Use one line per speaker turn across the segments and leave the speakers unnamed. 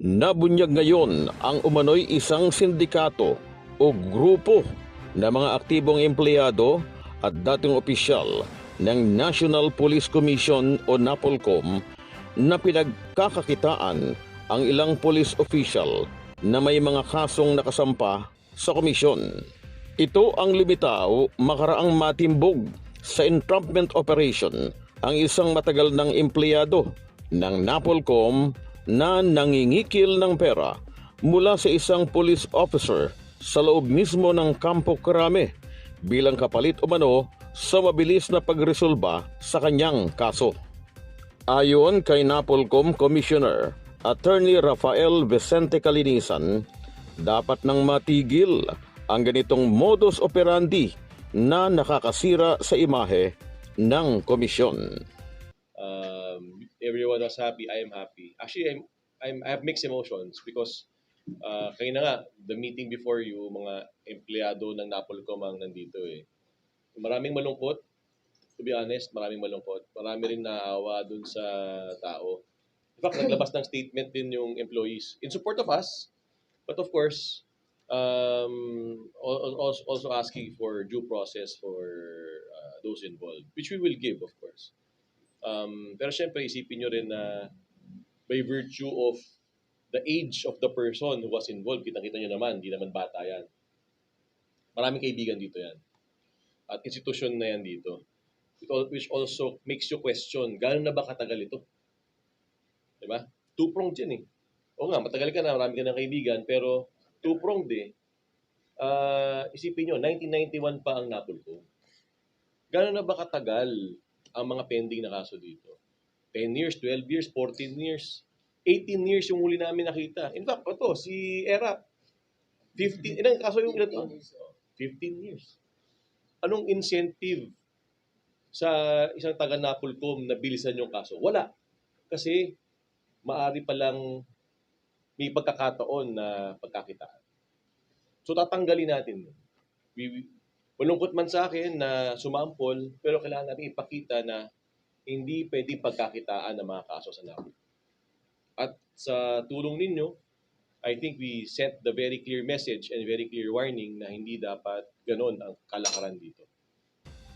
Nabunyag ngayon ang umano'y isang sindikato o grupo na mga aktibong empleyado at dating opisyal ng National Police Commission o NAPOLCOM na pinagkakakitaan ang ilang police official na may mga kasong nakasampa sa komisyon. Ito ang limitaw makaraang matimbog sa entrapment operation ang isang matagal ng empleyado ng NAPOLCOM na nangingikil ng pera mula sa isang police officer sa loob mismo ng Campo Crame bilang kapalit umano sa mabilis na pagresolba sa kanyang kaso. Ayon kay NAPOLCOM Commissioner Attorney Rafael Vicente Calinisan, dapat nang matigil ang ganitong modus operandi na nakakasira sa imahe ng komisyon.
Everyone was happy. I am happy. Actually, I'm, I'm, I have mixed emotions because uh, kayo na nga, the meeting before you, mga empleyado ng Napolcom ang nandito eh. Maraming malungkot. To be honest, maraming malungkot. Marami rin naawa dun sa tao. In fact, naglabas ng statement din yung employees in support of us. But of course, um, al- al- also, also asking for due process for uh, those involved, which we will give, of course. Um, pero syempre, isipin nyo rin na by virtue of the age of the person who was involved, kitang-kita nyo naman, hindi naman bata yan. Maraming kaibigan dito yan. At institusyon na yan dito. It al- which also makes you question, gano'n na ba katagal ito? Diba? Two-pronged yan eh. Oo nga, matagal ka na, marami ka ng kaibigan, pero two-pronged eh. Ah, isipin nyo, 1991 pa ang Napolco. Gano'n na ba katagal ang mga pending na kaso dito. 10 years, 12 years, 14 years, 18 years yung huli namin nakita. In fact, ito, si Era, 15, ilang kaso yung ilan to? 15 years. Anong incentive sa isang taga Napolcom na bilisan yung kaso? Wala. Kasi maari palang may pagkakataon na pagkakitaan. So tatanggalin natin. We, malungkot man sa akin na sumampol, pero kailangan natin ipakita na hindi pwede pagkakitaan ng mga kaso sa NAPOL. At sa tulong ninyo, I think we sent the very clear message and very clear warning na hindi dapat ganon ang kalakaran dito.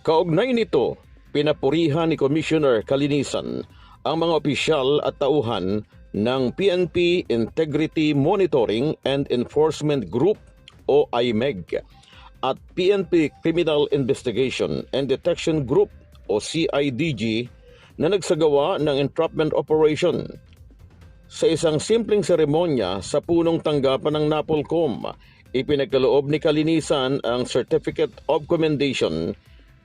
Kaugnay nito, pinapurihan ni Commissioner Kalinisan ang mga opisyal at tauhan ng PNP Integrity Monitoring and Enforcement Group o IMEG at PNP Criminal Investigation and Detection Group o CIDG na nagsagawa ng entrapment operation sa isang simpleng seremonya sa punong tanggapan ng NAPOLCOM, ipinagkaloob ni Kalinisan ang Certificate of Commendation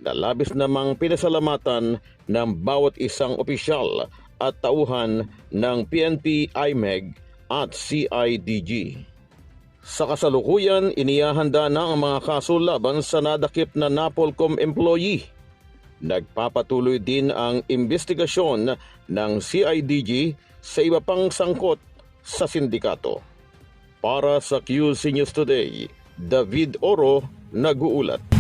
na labis namang pinasalamatan ng bawat isang opisyal at tauhan ng PNP IMEG at CIDG. Sa kasalukuyan, inihahanda na ang mga kaso laban sa nadakip na NAPOLCOM employee. Nagpapatuloy din ang investigasyon ng CIDG sa iba pang sangkot sa sindikato. Para sa QC News Today, David Oro nag-uulat.